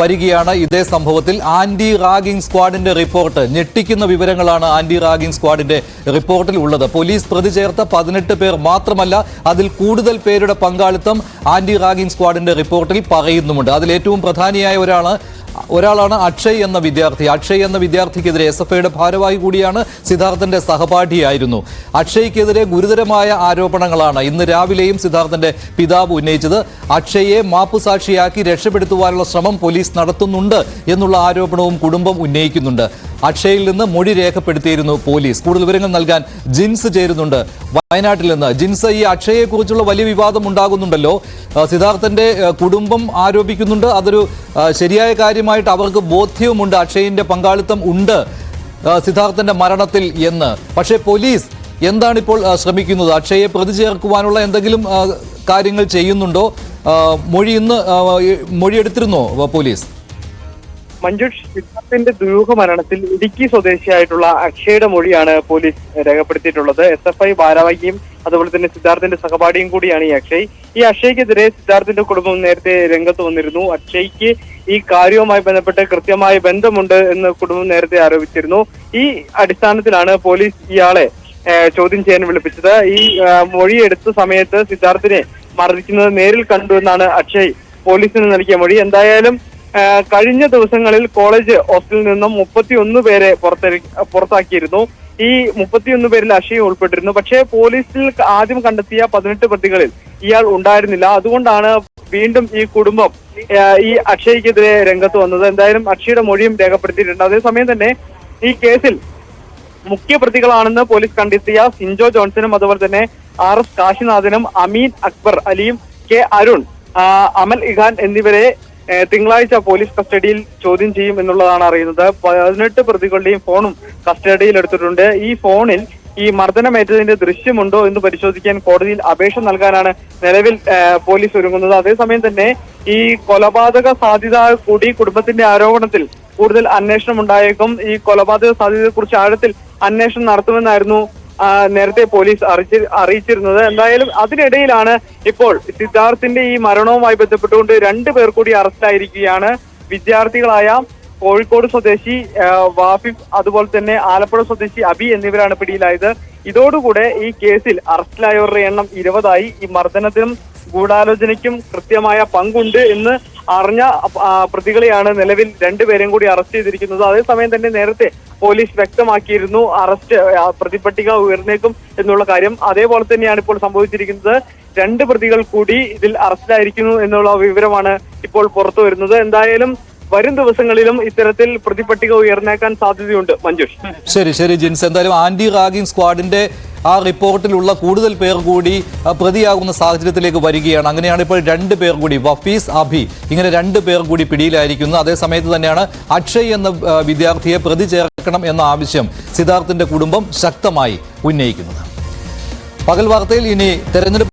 വരികയാണ് ഇതേ സംഭവത്തിൽ ആന്റി റാഗിംഗ് സ്ക്വാഡിന്റെ റിപ്പോർട്ട്. ഞെട്ടിക്കുന്ന വിവരങ്ങളാണ് ആന്റി റാഗിംഗ് സ്ക്വാഡിന്റെ റിപ്പോർട്ടിൽ ഉള്ളത്. പോലീസ് പ്രതി ചേർത്ത പതിനെട്ട് പേർ മാത്രമല്ല അതിൽ കൂടുതൽ പേരുടെ പങ്കാളിത്തം ആന്റി റാഗിംഗ് സ്ക്വാഡിന്റെ റിപ്പോർട്ടിൽ പറയുന്നുമുണ്ട്. അതിൽ ഏറ്റവും പ്രധാനിയായ ഒരാൾ ഒരാളാണ് അക്ഷയ് എന്ന വിദ്യാർത്ഥി. അക്ഷയ് എന്ന വിദ്യാർത്ഥിക്കെതിരെ എസ് എഫ് ഐയുടെ ഭാരവാഹി കൂടിയാണ് സിദ്ധാർത്ഥന്റെ സഹപാഠിയായിരുന്നു. അക്ഷയ്ക്കെതിരെ ഗുരുതരമായ ആരോപണങ്ങളാണ് ഇന്ന് രാവിലെയും സിദ്ധാർത്ഥന്റെ പിതാവ് ഉന്നയിച്ചത്. അക്ഷയെ മാപ്പുസാക്ഷിയാക്കി രക്ഷപ്പെടുത്തുവാനുള്ള ശ്രമം പോലീസ് നടത്തുന്നുണ്ട് എന്നുള്ള ആരോപണവും കുടുംബം ഉന്നയിക്കുന്നുണ്ട്. അക്ഷയിൽ നിന്ന് മൊഴി രേഖപ്പെടുത്തിയിരുന്നു പോലീസ്. കൂടുതൽ വിവരങ്ങൾ നൽകാൻ ജിൻസ് ചേരുന്നുണ്ട്. വയനാട്ടിൽ നിന്ന് ജിൻസ് ഈ അക്ഷയെക്കുറിച്ചുള്ള വലിയ വിവാദം ഉണ്ടാകുന്നുണ്ടല്ലോ. സിദ്ധാർത്ഥന്റെ കുടുംബം ആരോപിക്കുന്നുണ്ട്. അതൊരു ശരിയായ കാര്യമായിട്ട് അവർക്ക് ബോധ്യവുമുണ്ട്. അക്ഷയിന്റെ പങ്കാളിത്തം ഉണ്ട് സിദ്ധാർത്ഥന്റെ മരണത്തിൽ എന്ന്. പക്ഷേ പോലീസ് എന്താണിപ്പോൾ ശ്രമിക്കുന്നത്? അക്ഷയെ പ്രതി ചേർക്കുവാനുള്ള എന്തെങ്കിലും കാര്യങ്ങൾ ചെയ്യുന്നുണ്ടോ? മൊഴി ഇന്ന് മൊഴിയെടുത്തിരുന്നോ പോലീസ്? മഞ്ജുഷ് സിദ്ധാർത്ഥിന്റെ ദുരൂഹ മരണത്തിൽ ഇടുക്കി സ്വദേശിയായിട്ടുള്ള അക്ഷയുടെ മൊഴിയാണ് പോലീസ് രേഖപ്പെടുത്തിയിട്ടുള്ളത്. എസ് എഫ് ഐ ഭാരവാഹിയും അതുപോലെ തന്നെ സിദ്ധാർത്ഥിന്റെ സഹപാഠിയും കൂടിയാണ് ഈ അക്ഷയ്. ഈ അക്ഷയ്ക്കെതിരെ സിദ്ധാർത്ഥിന്റെ കുടുംബം നേരത്തെ രംഗത്ത് വന്നിരുന്നു. അക്ഷയ്ക്ക് ഈ കാര്യവുമായി ബന്ധപ്പെട്ട് കൃത്യമായ ബന്ധമുണ്ട് എന്ന് കുടുംബം നേരത്തെ ആരോപിച്ചിരുന്നു. ഈ അടിസ്ഥാനത്തിലാണ് പോലീസ് ഇയാളെ ചോദ്യം ചെയ്യാൻ വിളിപ്പിച്ചത്. ഈ മൊഴി മൊഴിയെടുത്ത സമയത്ത് സിദ്ധാർത്ഥിനെ മർദ്ദിക്കുന്നത് നേരിൽ കണ്ടു എന്നാണ് അക്ഷയ് പോലീസിന് നൽകിയ മൊഴി. എന്തായാലും കഴിഞ്ഞ ദിവസങ്ങളിൽ കോളേജ് ഹോസ്റ്റലിൽ നിന്നും മുപ്പത്തിയൊന്ന് പേരെ പുറത്താക്കിയിരുന്നു. ഈ മുപ്പത്തിയൊന്ന് പേരിൽ അക്ഷയ് ഉൾപ്പെട്ടിരുന്നു. പക്ഷേ പോലീസിൽ ആദ്യം കണ്ടെത്തിയ പതിനെട്ട് പ്രതികളിൽ ഇയാൾ ഉണ്ടായിരുന്നില്ല. അതുകൊണ്ടാണ് വീണ്ടും ഈ കുടുംബം ഈ അക്ഷയ്ക്കെതിരെ രംഗത്ത് വന്നത്. എന്തായാലും അക്ഷയുടെ മൊഴിയും രേഖപ്പെടുത്തിയിട്ടുണ്ട്. അതേസമയം തന്നെ ഈ കേസിൽ മുഖ്യ പ്രതികളാണെന്ന് പോലീസ് കണ്ടെത്തിയ സിൻജോ ജോൺസനും അതുപോലെ തന്നെ ആർ എസ് കാശിനാഥനും അമീൻ അക്ബർ അലിയും കെ അരുൺ അമൽ ഇഖാൻ എന്നിവരെ തിങ്കളാഴ്ച പോലീസ് കസ്റ്റഡിയിൽ ചോദ്യം ചെയ്യും എന്നുള്ളതാണ് അറിയുന്നത്. പതിനെട്ട് പ്രതികളുടെയും ഫോണും കസ്റ്റഡിയിൽ എടുത്തിട്ടുണ്ട്. ഈ ഫോണിൽ ഈ മർദ്ദനമേറ്റതിന്റെ ദൃശ്യമുണ്ടോ എന്ന് പരിശോധിക്കാൻ കോടതിയിൽ അപേക്ഷ നൽകാനാണ് നിലവിൽ പോലീസ് ഒരുങ്ങുന്നത്. അതേസമയം തന്നെ ഈ കൊലപാതക സാധ്യത കൂടി കുടുംബത്തിന്റെ ആരോപണത്തിൽ കൂടുതൽ അന്വേഷണം ഉണ്ടായേക്കും ഈ കൊലപാതക സാധ്യതയെക്കുറിച്ച് ആഴത്തിൽ അന്വേഷണം നടത്തുമെന്നായിരുന്നു നേരത്തെ പോലീസ് അറിയിച്ചി അറിയിച്ചിരുന്നത്. എന്തായാലും അതിനിടയിലാണ് ഇപ്പോൾ സിദ്ധാർത്ഥിന്റെ ഈ മരണവുമായി ബന്ധപ്പെട്ടുകൊണ്ട് രണ്ടു പേർ കൂടി അറസ്റ്റിലായിരിക്കുകയാണ്. വിദ്യാർത്ഥികളായ കോഴിക്കോട് സ്വദേശി വാഫിഫ് അതുപോലെ തന്നെ ആലപ്പുഴ സ്വദേശി അബി എന്നിവരാണ് പിടിയിലായത്. ഇതോടുകൂടെ ഈ കേസിൽ അറസ്റ്റിലായവരുടെ എണ്ണം ഇരുപതായി. ഈ മർദ്ദനത്തിനും ഗൂഢാലോചനയ്ക്കും കൃത്യമായ പങ്കുണ്ട് എന്ന് അറിഞ്ഞ പ്രതികളെയാണ് നിലവിൽ രണ്ടുപേരെയും കൂടി അറസ്റ്റ് ചെയ്തിരിക്കുന്നത്. അതേസമയം തന്നെ നേരത്തെ പോലീസ് വ്യക്തമാക്കിയിരുന്നു. അറസ്റ്റ് പ്രതിപട്ടിക ഉയർന്നേക്കും എന്നുള്ള കാര്യം. അതേപോലെ തന്നെയാണ് ഇപ്പോൾ സംഭവിച്ചിരിക്കുന്നത്. രണ്ട് പ്രതികൾ കൂടി ഇതിൽ അറസ്റ്റിലായിരിക്കുന്നു എന്നുള്ള വിവരമാണ് ഇപ്പോൾ പുറത്തു വരുന്നത്. എന്തായാലും വരും ദിവസങ്ങളിലും ഇത്തരത്തിൽ പ്രതിപട്ടിക ഉയർന്നേക്കാൻ സാധ്യതയുണ്ട്. മഞ്ജുഷ്. ശരി ശരി ജിൻസ്. എന്തായാലും ആന്റി റാഗിംഗ് സ്ക്വാഡിന്റെ ആ റിപ്പോർട്ടിലുള്ള കൂടുതൽ പേർ കൂടി പ്രതിയാകുന്ന സാഹചര്യത്തിലേക്ക് വരികയാണ്. അങ്ങനെയാണ് ഇപ്പോൾ രണ്ട് പേർ കൂടി വഫീസ് അഭി ഇങ്ങനെ രണ്ട് പേർ കൂടി പിടിയിലായിരിക്കുന്നു. അതേസമയത്ത് തന്നെയാണ് അക്ഷയ് എന്ന വിദ്യാർത്ഥിയെ പ്രതി ചേർക്കണം എന്ന ആവശ്യം സിദ്ധാർത്ഥിന്റെ കുടുംബം ശക്തമായി ഉന്നയിക്കുന്നത്. പകൽ വാർത്തയിൽ ഇനി തെരഞ്ഞെടുപ്പ്